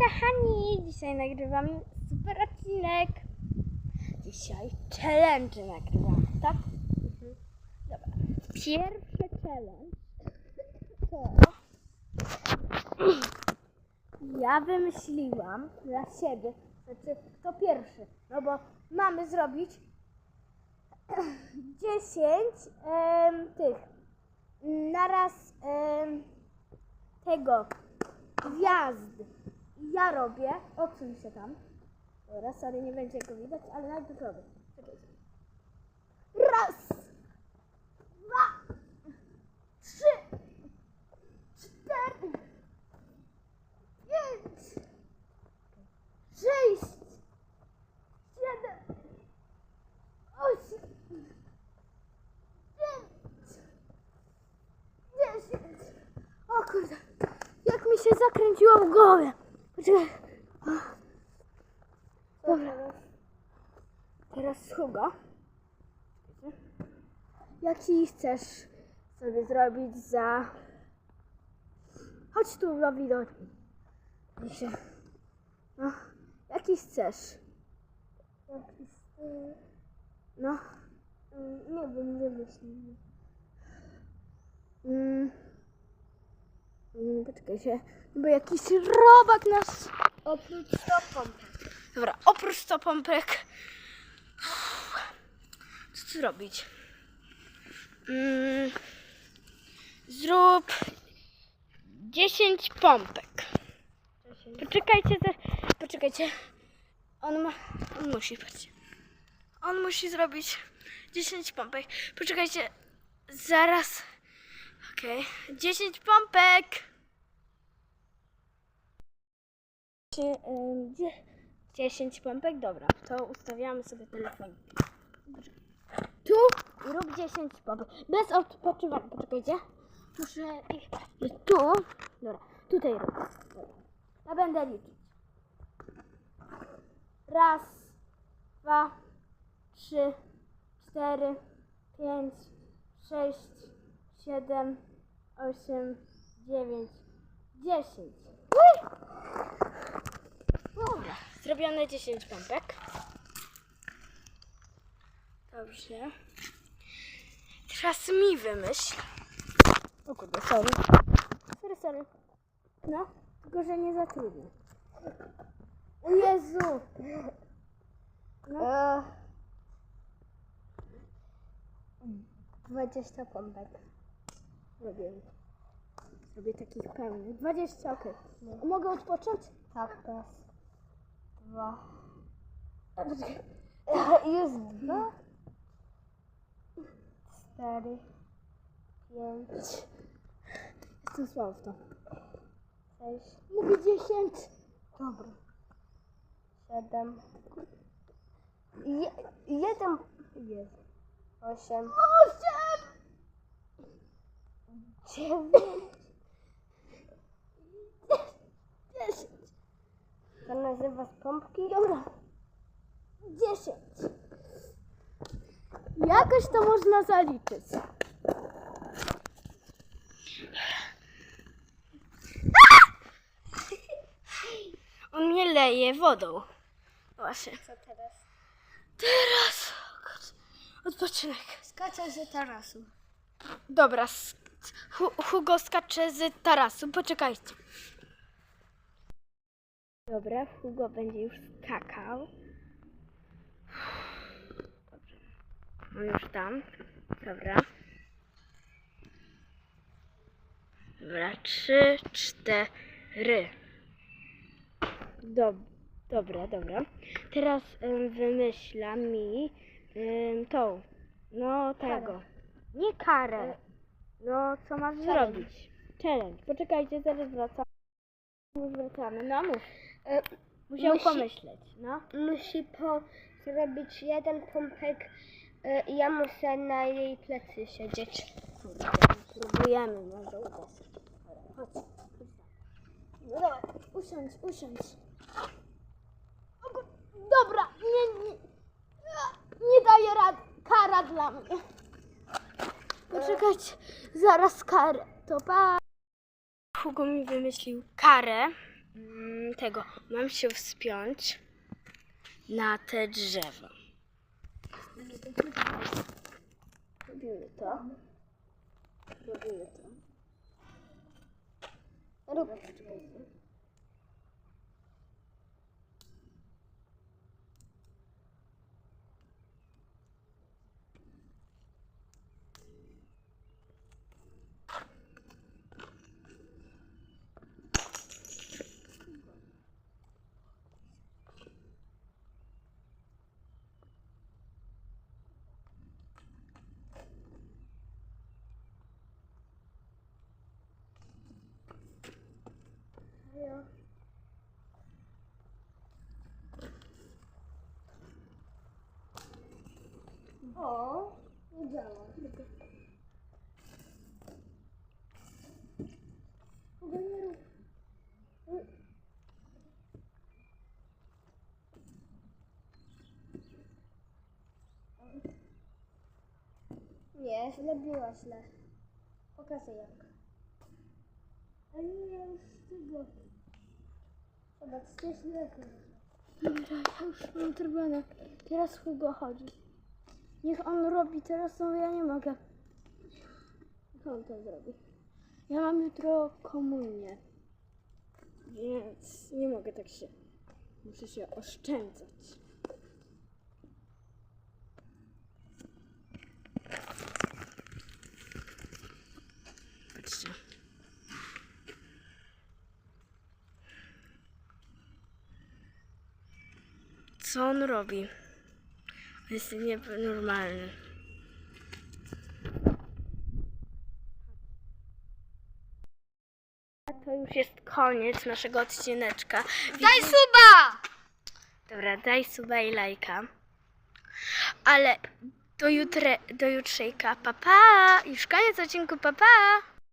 kochani! Dzisiaj nagrywam super odcinek. Dzisiaj challenge nagrywam, tak? Dobra. Pierwszy challenge to ja wymyśliłam dla siebie, znaczy to pierwszy, no bo mamy zrobić 10 em, tych naraz em, tego gwiazd. Ja robię, odsuń się tam. Dobra, sorry, nie będzie go widać, ale najpierw robię. Czekajcie. Raz, dwa, trzy, cztery, pięć, sześć, siedem, osiem, dziewięć, dziesięć. O kurde, jak mi się zakręciło w głowie. Poczekaj. Dobra. Teraz Hugo. Jaki chcesz sobie zrobić za... Chodź tu do. Proszę. No, jaki chcesz? Jaki? No. Nie wiem, wymyśl. Mm. Mm, Poczekaj się, bo jakiś robak nas... Oprócz stopą. Dobra, oprócz to pompek... Co tu robić? Mm, zrób 10 pompek. Poczekajcie, za, poczekajcie. On ma, on musi, patrzcie. On musi zrobić 10 pompek. Poczekajcie, zaraz. Okej, 10 pompek. Czy, ym, dzie- 10 pompek? Dobra, to ustawiamy sobie telefon. Tu rób 10 pompek. Bez odpoczywania. Poczekajcie. Muszę ich. Tu. Dobra, tutaj rób. Ja będę liczyć. Raz, dwa, trzy, cztery, pięć, sześć, siedem, osiem, dziewięć, dziesięć. Dobra, zrobione 10 pompek. Dobrze. Teraz mi wymyśl. O kurde, sorry. Sorry, sorry. No, tylko że nie za trudno. O Jezu! No. 20 pompek. Robię. Robię takich pełnych. 20, okej. Mogę odpocząć? Tak, raz, dwa. A, poczekaj. Już dwa. Cztery. Pięć. Jestem słaba w to. Sześć. Mówię 10. Dobra. Siedem. Je, jeden. Jest. Osiem. 8! Dziewięć. 10. To nazywa z pompki? Dobra. 10. Jakoś to można zaliczyć. On mnie leje wodą. Właśnie. Co teraz? Teraz. Odpoczynek. Skaczę z tarasu. Dobra. Hugo skacze z tarasu. Poczekajcie. Dobra, Hugo będzie już skakał. Dobrze. On już tam. Dobra. Dobra, trzy, cztery. Dob dobra, dobra. Teraz wymyśla mi ym, tą. No tego. Nie karę. No, co masz zrobić? Challenge. Poczekajcie, zaraz wracam. Już wracamy. No mów. E, Musiał Musi- pomyśleć, no. musi po zrobić jeden pompek e, i ja muszę na jej plecy siedzieć. Kurde, próbujemy, może uda się. Dobra, chodź. No dobra, usiądź, usiądź. O kur- Dobra, nie, nie, nie daje rady. Kara dla mnie. Poczekajcie, zaraz karę. To pa. Hugo mi wymyślił karę. mm, tego. Mam się wspiąć na te drzewo. Robimy to. Robimy to. Rób. O, nie działa. Tego nie rób. Nie, zrobiła źle. Pokażę jak. Ale nie, ja już tego. Zobaczcie, źle to Dobra, ja już mam turbinę. Teraz Hugo chodzi. Niech on robi teraz, no ja nie mogę. Niech on to zrobi. Ja mam jutro komunię. Więc nie mogę tak się. Muszę się oszczędzać. Co on robi? Jest nienormalny. To już jest koniec naszego odcineczka. Daj suba! Dobra, daj suba i lajka. Ale do, jutre, do jutrzejka. Pa, pa! Już koniec odcinku, pa, pa!